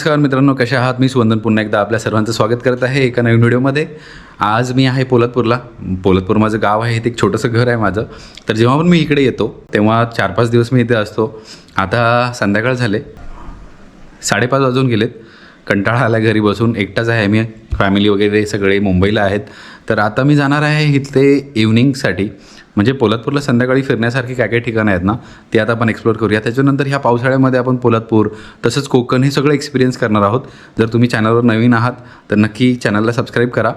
नमस्कार मित्रांनो कशा आहात? मी सुवंदन पुन्हा एकदा आपल्या सर्वांचं स्वागत करत आहे एका नवीन व्हिडिओमध्ये. आज मी आहे पोलतपूरला पोलतपूर माझं गाव आहे इथे एक छोटंसं घर आहे माझं. तर जेव्हा पण मी इकडे येतो तेव्हा चार पाच दिवस मी इथे असतो. आता संध्याकाळ झाले. साडेपाच वाजून गेलेत. कंटाळा आला घरी बसून. एकटाच आहे मी. फॅमिली वगैरे सगळे मुंबईला आहेत. तर आता मी जाणार आहे इथले इव्हनिंगसाठी म्हणजे पोलादपूरला संध्याकाळी फिरण्यासारखी काय काय ठिकाणं आहेत ना ते आता आपण एक्सप्लोर करूया. त्याच्यानंतर ह्या पावसाळ्यामध्ये आपण पोलादपूर तसंच कोकण हे सगळं एक्सपिरियन्स करणार आहोत. जर तुम्ही चॅनलवर नवीन आहात तर नक्की चॅनलला सबस्क्राईब करा.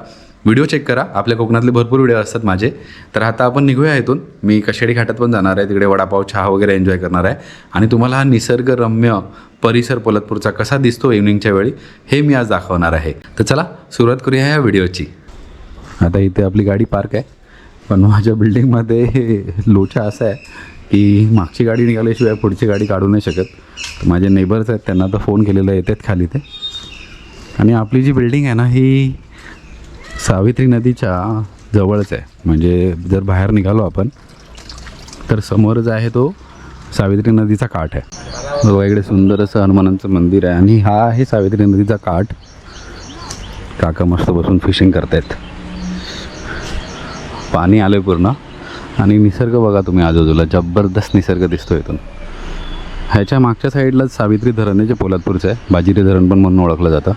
व्हिडिओ चेक करा. आपल्या कोकणातले भरपूर व्हिडिओ असतात माझे. तर आता आपण निघूया इथून. मी कशेडी घाटात पण जाणार आहे. तिकडे वडापाव चहा वगैरे एन्जॉय करणार आहे. आणि तुम्हाला हा निसर्गरम्य परिसर पोलतपूरचा कसा दिसतो इव्हनिंगच्या वेळी हे मी आज दाखवणार आहे. तर चला सुरुवात करूया या व्हिडिओची आता इथे आपली गाडी पार्क आहे. पण माझ्या बिल्डिंगमध्ये लोचा असा आहे की मागची गाडी निघाल्याशिवाय पुढची गाडी काढू नाही शकत. तर माझे नेबर्स आहेत त्यांना तर फोन केलेला येतात खाली ते. आणि आपली जी बिल्डिंग आहे ना ही सावित्री नदीच्या जवळच आहे. म्हणजे जर बाहेर निघालो आपण तर समोर जो आहे तो सावित्री नदीचा काठ आहे. बघा इकडे सुंदर असं हनुमानांचं मंदिर आहे. आणि हा आहे सावित्री नदीचा काठ. काका मस्त बसून फिशिंग करतायत. पाणी आलं आहे पूर्ण. आणि निसर्ग बघा तुम्ही आजूबाजूला जबरदस्त निसर्ग दिसतो इथून. ह्याच्या मागच्या साईडलाच सावित्री धरण आहे जे पोलादपूरचं आहे. बाजिरी धरण पण म्हणून ओळखलं जातं.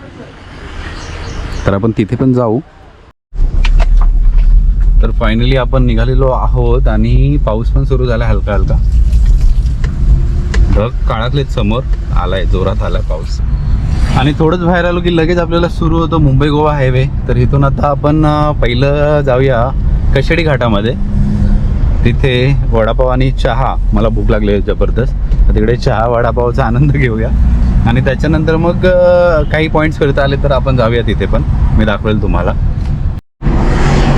तर आपण तिथे पण जाऊ. तर फायनली आपण निघालेलो आहोत आणि पाऊस पण सुरू झाला हलका हलका. ढग काळातलेच समोर. आलाय जोरात आलाय पाऊस. आणि थोडंच बाहेर आलो की लगेच आपल्याला सुरू होतं मुंबई गोवा हायवे. तर इथून आता आपण पहिलं जाऊया. कशेडी घाटामध्ये तिथे वडापाव आणि चहा मला भूक लागली आहे जबरदस्त. तर तिकडे चहा वडापावचा आनंद घेऊया. आणि त्याच्यानंतर मग काही पॉईंट्स फिरता आले तर आपण जाऊया तिथे पण. मी दाखवेल तुम्हाला.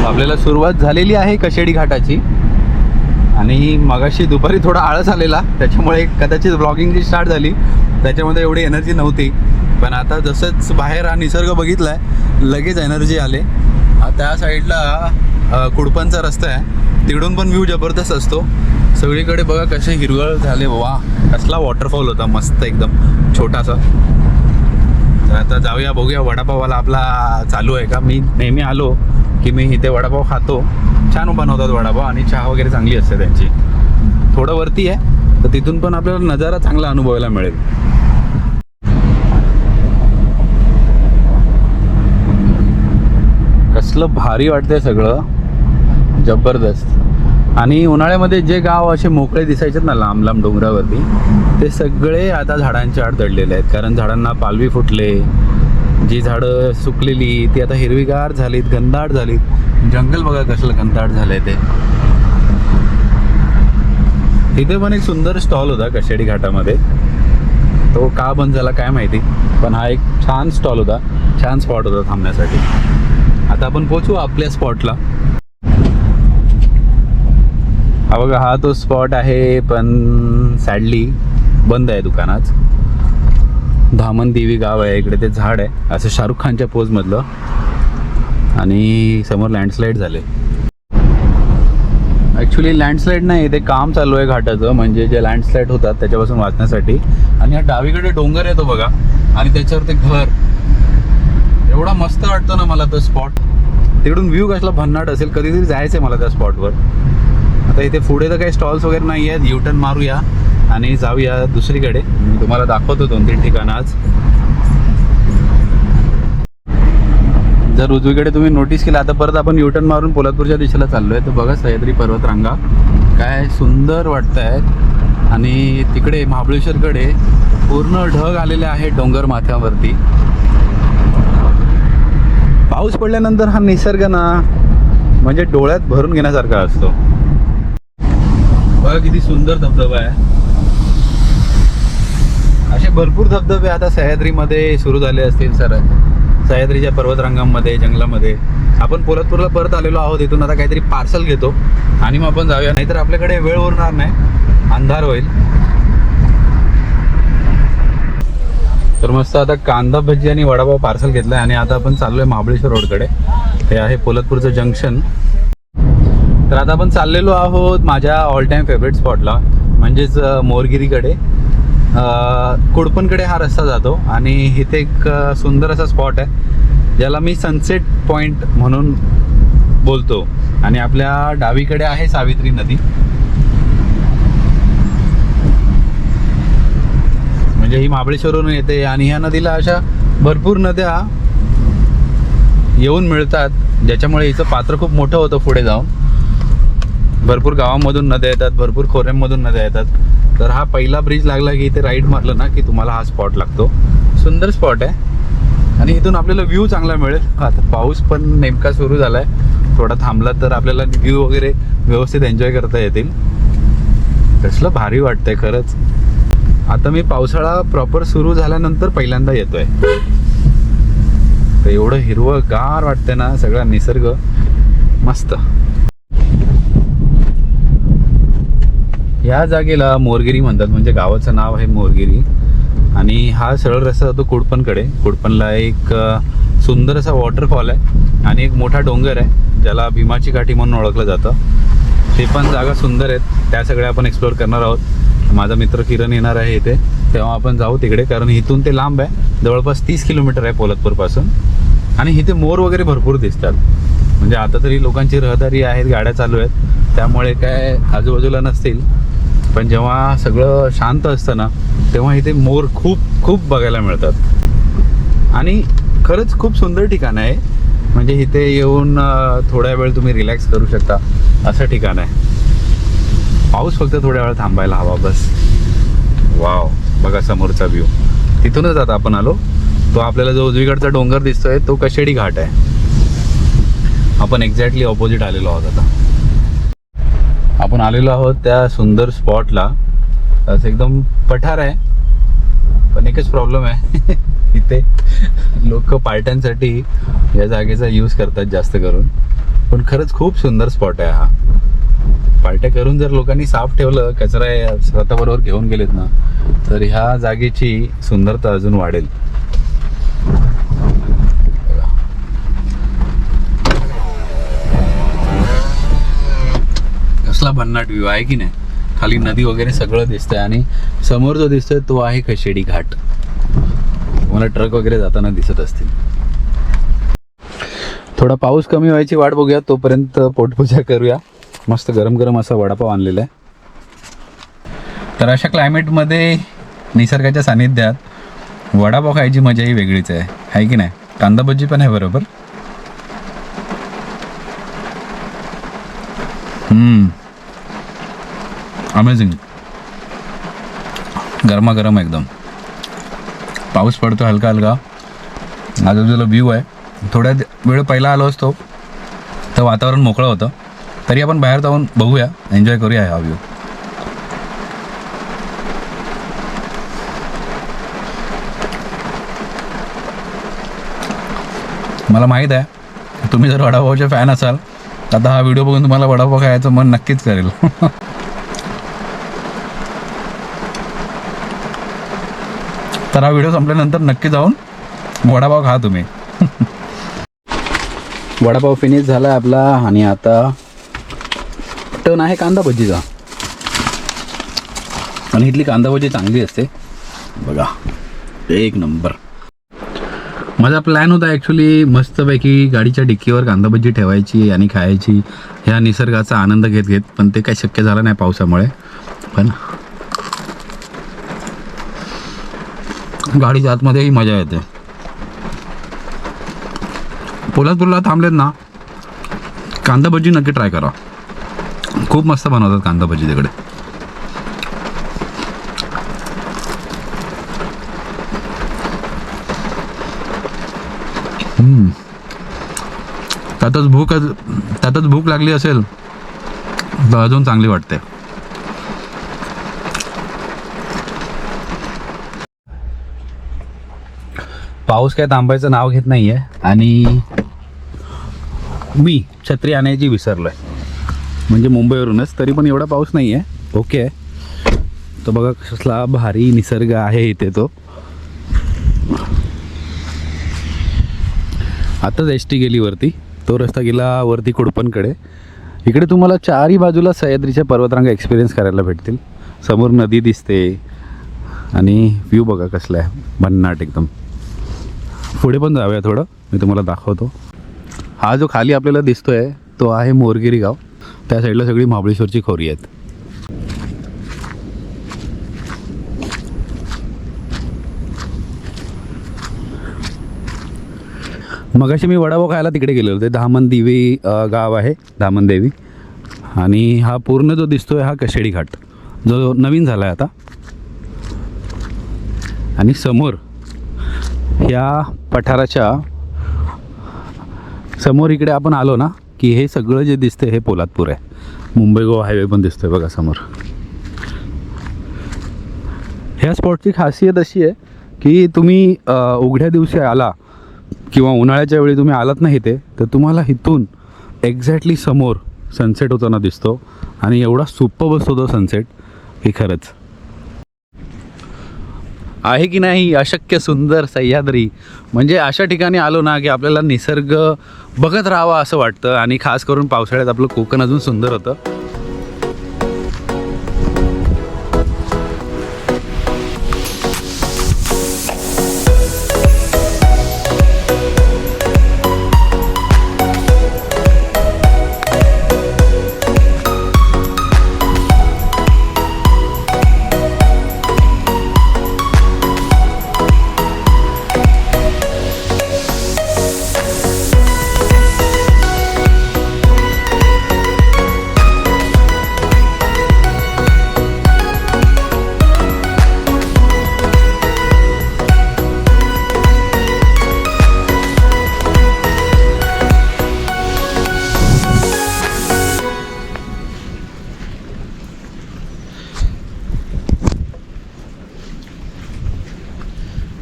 आपल्याला सुरुवात झालेली आहे कशेडी घाटाची. आणि मगाशी दुपारी थोडा आळस आलेला. त्याच्यामुळे कदाचित ब्लॉगिंग जी स्टार्ट झाली त्याच्यामध्ये एवढी एनर्जी नव्हती. पण आता जसंच बाहेर हा निसर्ग बघितला आहे लगेच एनर्जी आले. त्या साईडला कुडपणचा कुडपनचा रस्ता आहे. तिकडून पण व्ह्यू जबरदस्त असतो. सगळीकडे बघा कसे हिरवळ झाले. वा कसला वॉटरफॉल होता. मस्त एकदम. छोटासा. तर आता जाऊया बघूया वडापाववाला आपला चालू आहे का? मी नेहमी आलो की मी इथे वडापाव खातो. छान बनवतात वडापाव आणि चहा वगैरे चांगली असते त्यांची. थोडं वरती आहे तर तिथून पण आपल्याला नजारा चांगला अनुभवायला मिळेल. कसलं भारी वाटतंय सगळं. जबरदस्त. आणि उन्हाळ्यामध्ये जे गाव असे मोकळे दिसायचे ना लांब लांब डोंगरावरती ते सगळे आता झाडांच्या आड दडलेले आहेत. कारण झाडांना पालवी फुटले जी झाडं सुकलेली ती आता हिरवीगार झालीत घनदाट झालीत. जंगल बघा कसलं घनदाट झालंय ते. इथे पण एक सुंदर स्टॉल होता कशेडी घाटामध्ये. तो का बंद झाला काय माहिती पण हा एक छान स्टॉल होता. छान स्पॉट होता थांबण्यासाठी. आता आपण पोचू आपल्या स्पॉटला हा बघा हा तो स्पॉट आहे पण सॅडली बंद आहे दुकानात. धामन देवी गाव आहे इकडे ते झाड आहे. असं शाहरुख खानच्या पोजमधलं आणि समोर लँडस्लाईड झाले. ॲक्च्युली लँडस्लाईड नाही ते काम चालू आहे घाटाचं. म्हणजे जे लँडस्लाईड होतात त्याच्यापासून वाचण्यासाठी. आणि हा डावीकडे डोंगर येतो बघा. आणि त्याच्यावर ते घर. एवढा मस्त वाटतो ना मला तो स्पॉट तिकडून व्ह्यू कसला भन्नाट असेल कधीतरी जायचं आहे मला त्या स्पॉटवर आता इथे पुढे तर काही स्टॉल्स वगैरे नाही आहेत. युटर्न मारूया आणि जाऊया दुसरीकडे. मी तुम्हाला दाखवतो दोन तीन ठिकाणं आज. जर उजवीकडे तुम्ही नोटीस केलं आता परत आपण युटर्न मारून पोलादपूरच्या दिशेला चाललो आहे तर बघा सह्याद्री पर्वतरांगा. काय सुंदर वाटत आहेत आणि तिकडे महाबळेश्वरकडे पूर्ण ढग आलेले आहेत डोंगर माथ्यावरती. पाऊस पडल्यानंतर हा निसर्ग ना म्हणजे डोळ्यात भरून घेण्यासारखा असतो. बघा किती सुंदर धबधबा आहे. असे भरपूर धबधबे आता सह्याद्रीमध्ये सुरू झाले असतील सर. सह्याद्रीच्या पर्वतरांगांमध्ये जंगलामध्ये. आपण पोलादपूरला परत आलेलो आहोत इथून आता काहीतरी पार्सल घेतो. आणि मग आपण जाऊया. नाहीतर आपल्याकडे वेळ उरणार नाही. अंधार होईल. तर मस्त आता कांदा भजी आणि वडापाव पार्सल घेतलाय आणि आता आपण चाललोय महाबळेश्वर रोडकडे. हे आहे पोलतपूरचं जंक्शन. तर आता आपण चाललेलो आहोत माझ्या ऑल टाइम फेवरेट स्पॉटला म्हणजेच मोरगिरीकडे. कुडपणकडे हा रस्ता जातो आणि इथे एक सुंदर असा स्पॉट आहे ज्याला मी सनसेट पॉइंट म्हणून बोलतो. आणि आपल्या डावीकडे आहे सावित्री नदी. म्हणजे ही महाबळेश्वरवरून येते आणि ह्या नदीला अशा भरपूर नद्या येऊन मिळतात ज्याच्यामुळे हिचं पात्र खूप मोठं होतं पुढे जाऊन. भरपूर गावामधून नद्या येतात भरपूर खोऱ्यांमधून नद्या येतात. तर हा पहिला ब्रिज लागला की इथे राईड मारलं ना की तुम्हाला हा स्पॉट लागतो. सुंदर स्पॉट आहे. आणि इथून आपल्याला व्ह्यू चांगला मिळेल. आता पाऊस पण नेमका सुरू झाला आहे थोडा थांबला तर आपल्याला व्ह्यू वगैरे व्यवस्थित एन्जॉय करता येतील. कसलं भारी वाटतंय खरंच. आता मी पावसाळा प्रॉपर सुरू झाल्यानंतर पहिल्यांदा येतोय. तर एवढं हिरवं गार वाटतंय ना सगळा निसर्ग मस्त. या जागेला मोरगिरी म्हणतात म्हणजे गावाचं नाव आहे मोरगिरी. आणि हा सरळ रस्ता जातो कुडपणकडे. कुडपणला एक सुंदर असा वॉटरफॉल आहे. आणि एक मोठा डोंगर आहे ज्याला भीमाची काठी म्हणून ओळखलं जातं. ते पण जागा सुंदर आहेत. त्या सगळ्या आपण एक्सप्लोअर करणार आहोत. माझा मित्र किरण येणार आहे इथे. तेव्हा आपण जाऊ तिकडे कारण इथून ते लांब आहे. जवळपास तीस किलोमीटर आहे पोलतपूरपासून आणि इथे मोर वगैरे भरपूर दिसतात. म्हणजे आता तरी लोकांची रहदारी आहेत गाड्या चालू आहेत. त्यामुळे काय आजूबाजूला नसतील. पण जेव्हा सगळं शांत असतं ना तेव्हा इथे मोर खूप खूप बघायला मिळतात. आणि खरंच खूप सुंदर ठिकाण आहे. म्हणजे इथे येऊन थोड्या वेळ तुम्ही रिलॅक्स करू शकता. असं ठिकाण आहे. पाऊस फक्त थोड्या वेळ थांबायला हवा बस. वाव बघा समोरचा व्ह्यू तिथूनच आता आपण आलो. तो आपल्याला जो उजवीकडचा डोंगर दिसतोय तो कशेडी घाट आहे. आपण एक्झॅक्टली ऑपोजिट आलेलो आहोत आता. आपण आलेलो आहोत त्या सुंदर स्पॉटला असं एकदम पठार आहे. पण एकच प्रॉब्लेम आहे. इथे लोक पार्ट्यांसाठी या जागेचा यूज करतात जास्त करून. पण खरंच खूप सुंदर स्पॉट आहे हा. पार्ट्या करून जर लोकांनी साफ ठेवलं कचरा स्वतःबरोबर घेऊन गेलेत ना तर ह्या जागेची सुंदरता अजून वाढेल. कसला भन्नाट व्ह्यू आहे की नाही? खाली नदी वगैरे सगळं दिसतंय आणि समोर जो दिसतोय तो आहे कशेडी घाट. मला ट्रक वगैरे जाताना दिसत असतील. थोडा पाऊस कमी व्हायची वाट बघूया तोपर्यंत पोटपूजा करूया. मस्त गरम गरम असा वडापाव आणलेला आहे. तर अशा क्लायमेटमध्ये निसर्गाच्या सानिध्यात वडापाव खायची मजाही वेगळीच आहे. आहे की नाही? कांदा भजी पण आहे बरोबर. अमेझिंग गरमागरम एकदम. पाऊस पडतो हलका हलका. आजूबाजूला व्ह्यू आहे थोड्या वेळ पहिला आलो असतो तर वातावरण मोकळं होतं. तरी आपण बाहेर जाऊन बघूया एन्जॉय करूया हा व्ह्यू मला माहीत आहे तुम्ही जर वडापावचे फॅन असाल तर आता हा व्हिडिओ बघून तुम्हाला वडापाव खायचं मन नक्कीच करेल. तर हा व्हिडिओ संपल्यानंतर नक्की जाऊन वडापाव खा तुम्ही. वडापाव फिनिश झाला आपला आणि आता टर्न आहे कांदा भजीचा. आणि इथली कांदा भजी चांगली असते. बघा एक नंबर. माझा प्लॅन होता ॲक्च्युली मस्तपैकी गाडीच्या डिक्कीवर कांदा भजी ठेवायची आणि खायची. ह्या निसर्गाचा आनंद घेत घेत पण ते काही शक्य झालं नाही पावसामुळे. पण गाडीच्या आतमध्येही मजा येते. पोलादपूरला थांबलेत ना? कांदा भजी नक्की ट्राय करा. खूप मस्त बनवतात कांदा भजी तिकडे त्यातच भूक त्यातच भूक लागली असेल तर अजून चांगली वाटते. पाऊस काय थांबायचं नाव घेत नाहीये. आणि मी छत्री आणायची विसरलोय. म्हणजे मुंबईवरूनच तरी पण एवढा पाऊस नाही आहे ओके. आहे तो बघा कसला भारी निसर्ग आहे इथे तो. आताच एस टी गेली वरती. तो रस्ता गेला वरती कुडपणकडे. इकडे तुम्हाला चारही बाजूला सह्याद्रीच्या पर्वतरांगा एक्सपिरियन्स करायला भेटतील. समोर नदी दिसते. आणि व्ह्यू बघा कसला आहे. भन्नाट एकदम. पुढे पण जाऊया थोडं. मी तुम्हाला दाखवतो. हा जो खाली आपल्याला दिसतोय तो आहे मोरगिरी गाव. त्या साईडला सगळी महाबळेश्वरची खोरी आहेत. मगाशी मी वडापाव खायला तिकडे गेलेलो होते. धामण देवी गाव आहे धामण देवी. आणि हा पूर्ण जो दिसतोय हा कशेडी घाट. जो नवीन झाला आहे आता. आणि समोर ह्या पठाराच्या समोर इकडे आपण आलो ना की हे सगळं जे दिसतंय हे पोलादपूर आहे. मुंबई गोवा हायवे पण दिसतोय बघा समोर. ह्या स्पॉटची खासियत अशी आहे की तुम्ही उघड्या दिवशी आला किंवा उन्हाळ्याच्या वेळी तुम्ही आलात नाही ते तर तुम्हाला इथून एक्झॅक्टली समोर सनसेट होताना दिसतो आणि एवढा सुप्प बसतो तो सनसेट की खरंच. आहे की नाही अशक्य सुंदर सह्याद्री? म्हणजे अशा ठिकाणी आलो ना की आपल्याला निसर्ग बघत राहावा असं वाटतं. आणि खास करून पावसाळ्यात आपलं कोकण अजून सुंदर होतं.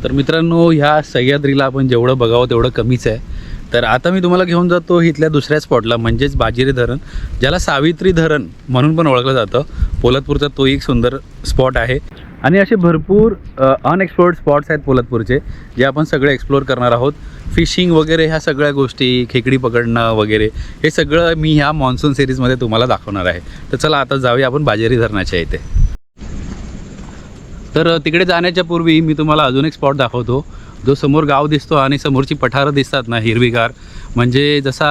तर मित्रांनो ह्या सह्याद्रीला आपण जेवढं बघावं तेवढं कमीच आहे. तर आता मी तुम्हाला घेऊन जातो इथल्या दुसऱ्या स्पॉटला म्हणजेच बाजिरी धरण ज्याला सावित्री धरण म्हणून पण ओळखलं जातं. पोलादपूरचा तो एक सुंदर स्पॉट आहे. आणि असे भरपूर अनएक्सप्लोर्ड स्पॉट्स आहेत पोलादपूरचे जे आपण सगळे एक्सप्लोअर करणार आहोत. फिशिंग वगैरे ह्या सगळ्या गोष्टी खेकडी पकडणं वगैरे हे सगळं मी ह्या मान्सून सिरीजमध्ये तुम्हाला दाखवणार आहे. तर चला आता जाऊया आपण बाजेरी धरणाच्या इथे. तर तिकडे जाण्याच्या पूर्वी मी तुम्हाला अजून एक स्पॉट दाखवतो. जो समोर गाव दिसतो आणि समोरची पठारं दिसतात ना हिरवीगार. म्हणजे जसा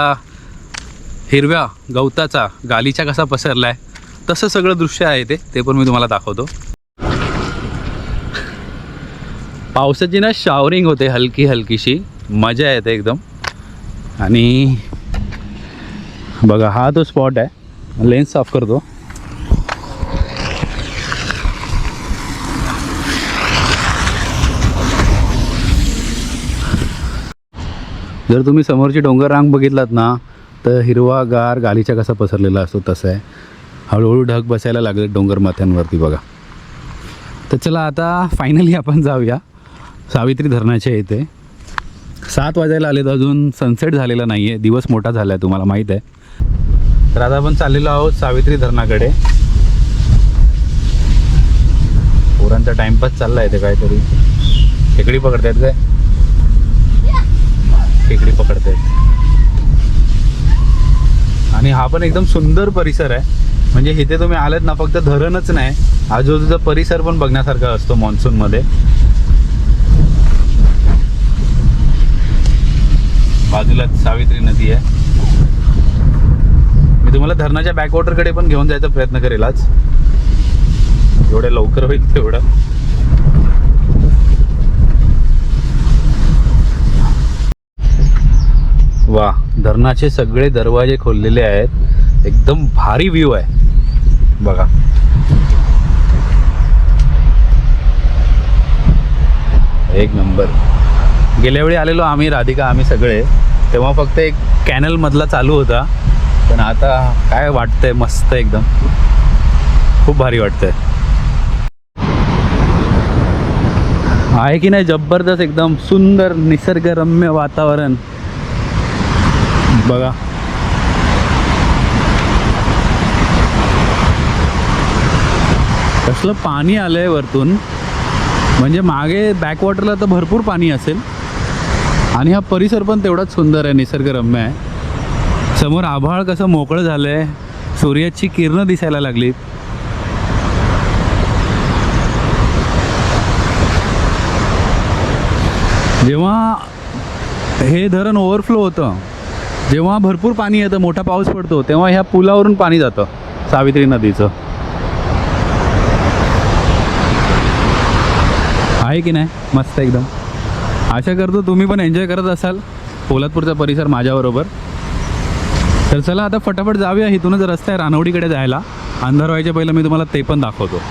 हिरव्या गवताचा गालीचा कसा पसरला आहे तसं सगळं दृश्य आहे ते. ते पण मी तुम्हाला दाखवतो. पावसाची ना शावरिंग होते हलकी हलकीशी. मजा येते एकदम. आणि बघा हा तो स्पॉट आहे. लेन्स साफ करतो. जर तुम्ही समोरची डोंगर रांग बघितलात ना तर हिरवागार गालीचा कसा पसरलेला असतो तसं आहे. हळूहळू ढग बसायला लागले डोंगर माथ्यांवरती बघा. तर चला आता फायनली आपण जाऊया. सावित्री धरणाच्या इथे. सात वाजायला आले तर अजून सनसेट झालेला नाही आहे दिवस मोठा झाला आहे तुम्हाला माहीत आहे. तर आता आपण चाललेलो आहोत सावित्री धरणाकडे. पोरांचा टाइमपास चालला आहे ते काहीतरी. खेकडी पकडतायत काय? खेकडी पकडतायत आणि हा पण एकदम सुंदर परिसर आहे. म्हणजे इथे तुम्ही आलेत ना फक्त धरणच नाही. आजूबाजूचा परिसर पण बघण्यासारखा असतो मान्सूनमध्ये बाजूलाच सावित्री नदी आहे. मी तुम्हाला धरणाच्या बॅकवॉटरकडे पण घेऊन जायचा प्रयत्न करेल आज. एवढ्या लवकर होईल तेवढं. वा धरणाचे सगळे दरवाजे खोललेले आहेत. एकदम भारी व्ह्यू आहे. बघा. एक नंबर गेल्या वेळी आलेलो आम्ही राधिका आम्ही सगळे. तेव्हा फक्त एक कॅनल मधला चालू होता. पण आता काय वाटतंय मस्त एकदम. खूप भारी वाटतंय. आहे की नाही जबरदस्त एकदम सुंदर निसर्गरम्य वातावरण. बघा. कसलं पाणी आलंय वरतून. म्हणजे मागे बॅकवॉटरला तर भरपूर पाणी असेल. आणि हा परिसर पण तेवढाच सुंदर आहे निसर्गरम्य आहे. समोर आभाळ कसं मोकळं झालं आहे सूर्याची किरणं दिसायला लागलीत. जेव्हा हे धरण ओव्हरफ्लो होतं जेव्हा भरपूर पाणी येतं मोठा पाऊस पडतो तेव्हा ह्या पुलावरून पाणी जातं सावित्री नदीचं. आहे की नाही? मस्त एकदम. आशा करतो तुम्ही पण एन्जॉय करत असाल पोलादपूरचा परिसर माझ्याबरोबर. तर चला आता फटाफट जाऊया इथूनच रस्ता आहे रानवडीकडे जायला. अंधार व्हायच्या पहिलं मी तुम्हाला ते पण दाखवतो.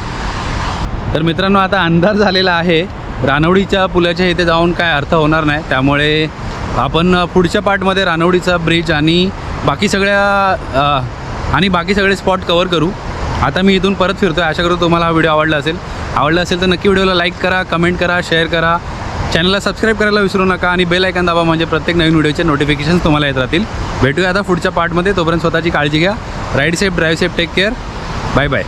तर मित्रांनो आता अंधार झालेला आहे. रानवडीच्या पुलाच्या इथे जाऊन काय अर्थ होणार नाही त्यामुळे आपण पुढच्या पार्टमध्ये रानवडीचा ब्रिज आणि बाकी सगळ्या आणि बाकी सगळे स्पॉट कवर करू. आता मी इथून परत फिरतो आहे आशा करतो तुम्हाला हा व्हिडिओ आवडला असेल. आवडला असेल तर नक्की व्हिडिओला लाईक करा कमेंट करा शेअर करा. चॅनलला सबस्क्राईब करायला विसरू नका आणि बेल ऐकन दाबा म्हणजे प्रत्येक नवीन व्हिडिओचे नोटिफिकेशन तुम्हाला येत राहतील. भेटूया आता पुढच्या पार्टमध्ये तोपर्यंत स्वतःची काळजी घ्या. Ride safe drive safe take care bye bye